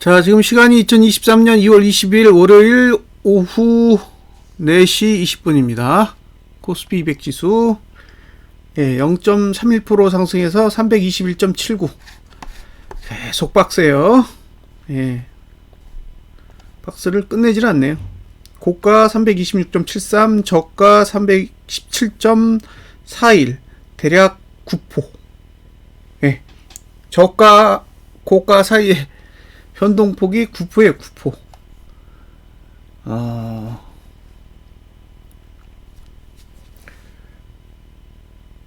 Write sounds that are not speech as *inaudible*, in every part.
자, 지금 시간이 2023년 2월 20일 월요일 오후 4시 20분입니다. 코스피 200 지수 예, 0.31% 상승해서 321.79. 계속 박스예요. 예. 박스를 끝내질 않네요. 고가 326.73, 저가 317.41, 대략 9포. 예. 저가 고가 사이에 변동폭이 9포에 9포. 아.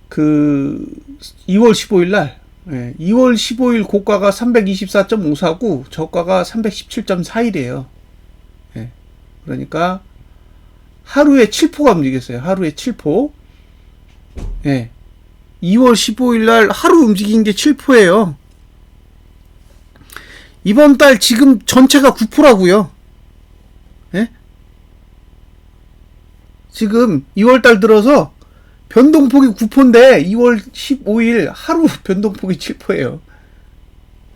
그 2월 15일 날 예, 2월 15일 고가가 324.54고 저가가 317.41이에요. 예. 그러니까 하루에 7포가 움직였어요. 하루에 7포. 예. 2월 15일 날 하루 움직인 게 7포예요. 이번 달 지금 전체가 9%라고요. 예? 지금 2월 달 들어서 변동폭이 9%인데 2월 15일 하루 *laughs* 변동폭이 7%예요.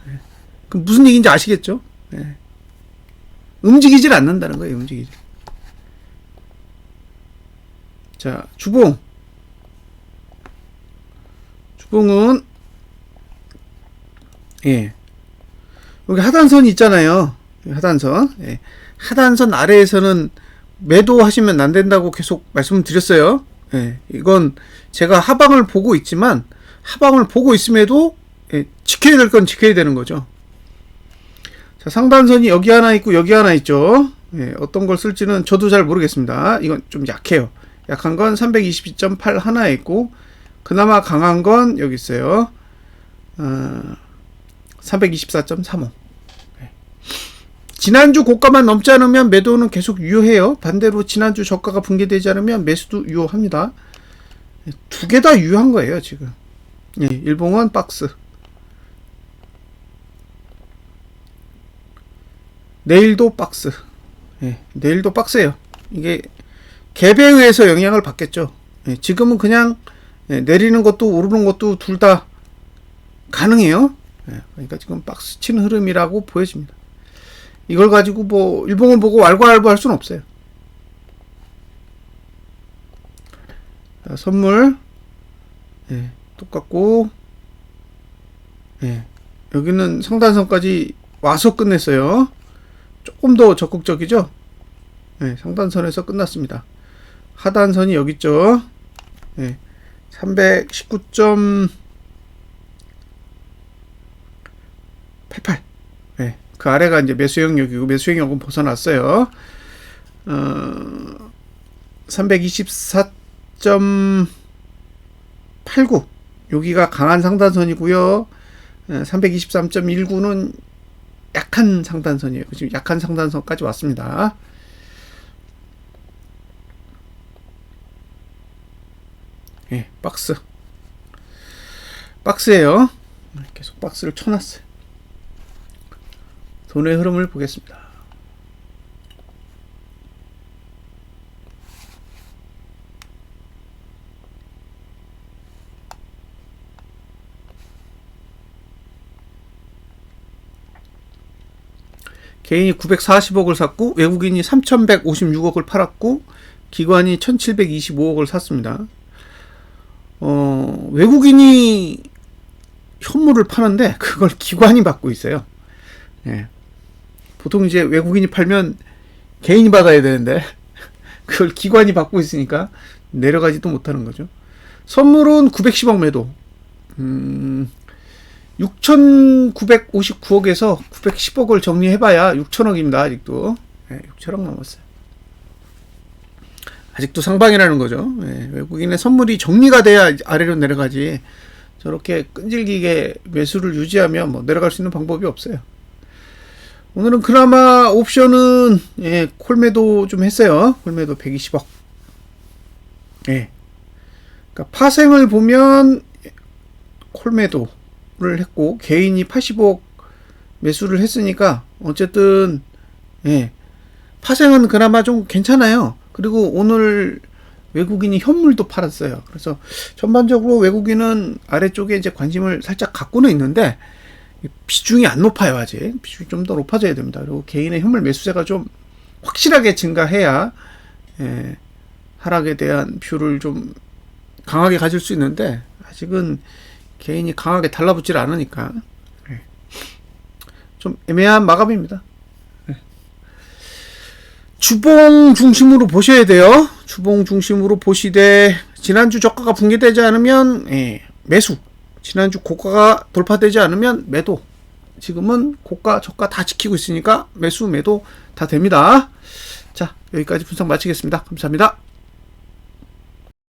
예. 그럼 무슨 얘기인지 아시겠죠? 예. 움직이질 않는다는 거예요. 움직이지. 자, 주봉. 주봉은 예. 여기 하단선 있잖아요. 하단선. 예. 하단선 아래에서는 매도하시면 안 된다고 계속 말씀드렸어요. 예. 이건 제가 하방을 보고 있지만 하방을 보고 있음에도 예. 지켜야 될 건 지켜야 되는 거죠. 자, 상단선이 여기 하나 있고 여기 하나 있죠. 예. 어떤 걸 쓸지는 저도 잘 모르겠습니다. 이건 좀 약해요. 약한 건 322.8 하나에 있고 그나마 강한 건 여기 있어요. 어, 324.35. 지난주 고가만 넘지 않으면 매도는 계속 유효해요. 반대로 지난주 저가가 붕괴되지 않으면 매수도 유효합니다. 두 개 다 유효한 거예요, 지금. 예, 일봉은 박스. 내일도 박스. 예, 내일도 박스예요. 이게 갭에 의해서 영향을 받겠죠. 예, 지금은 그냥 예, 내리는 것도 오르는 것도 둘 다 가능해요. 예, 그러니까 지금 박스 치는 흐름이라고 보여집니다. 이걸 가지고 뭐 일봉을 보고 왈가왈부 할 수는 없어요. 자, 선물 예, 똑같고 예, 여기는 상단선까지 와서 끝냈어요. 조금 더 적극적이죠. 예, 상단선에서 끝났습니다. 하단선이 여기 있죠. 예, 319.88 예, 그 아래가 이제 매수 영역이고 매수 영역은 벗어났어요. 어, 324.89 여기가 강한 상단선이고요. 323.19는 약한 상단선이에요. 지금 약한 상단선까지 왔습니다. 예, 박스. 박스예요. 계속 박스를 쳐놨어요. 돈의 흐름을 보겠습니다. 개인이 940억을 샀고 외국인이 3,156억을 팔았고 기관이 1,725억을 샀습니다. 어, 외국인이 현물을 파는데 그걸 기관이 받고 있어요. 예. 보통 이제 외국인이 팔면 개인이 받아야 되는데 *laughs* 그걸 기관이 받고 있으니까 내려가지도 못하는 거죠. 선물은 910억 매도. 음, 6,959억에서 910억을 정리해봐야 6천억입니다. 아직도. 네, 6천억 넘었어요. 아직도 상방이라는 거죠. 네, 외국인의 선물이 정리가 돼야 아래로 내려가지. 저렇게 끈질기게 매수를 유지하면 뭐 내려갈 수 있는 방법이 없어요. 오늘은 그나마 옵션은 예, 콜매도 좀 했어요. 콜매도 120억. 예. 그러니까 파생을 보면 콜매도를 했고 개인이 80억 매수를 했으니까 어쨌든 예. 파생은 그나마 좀 괜찮아요. 그리고 오늘 외국인이 현물도 팔았어요. 그래서 전반적으로 외국인은 아래쪽에 이제 관심을 살짝 갖고는 있는데 비중이 안 높아요 아직 비중이 좀 더 높아져야 됩니다. 그리고 개인의 현물 매수세가 좀 확실하게 증가해야 예, 하락에 대한 뷰를 좀 강하게 가질 수 있는데 아직은 개인이 강하게 달라붙질 않으니까 예. 좀 애매한 마감입니다. 예. 주봉 중심으로 보셔야 돼요. 주봉 중심으로 보시되 지난주 저가가 붕괴되지 않으면 예, 매수. 지난주 고가가 돌파되지 않으면 매도. 지금은 고가 저가 다 지키고 있으니까 매수 매도 다 됩니다. 자 여기까지 분석 마치겠습니다. 감사합니다.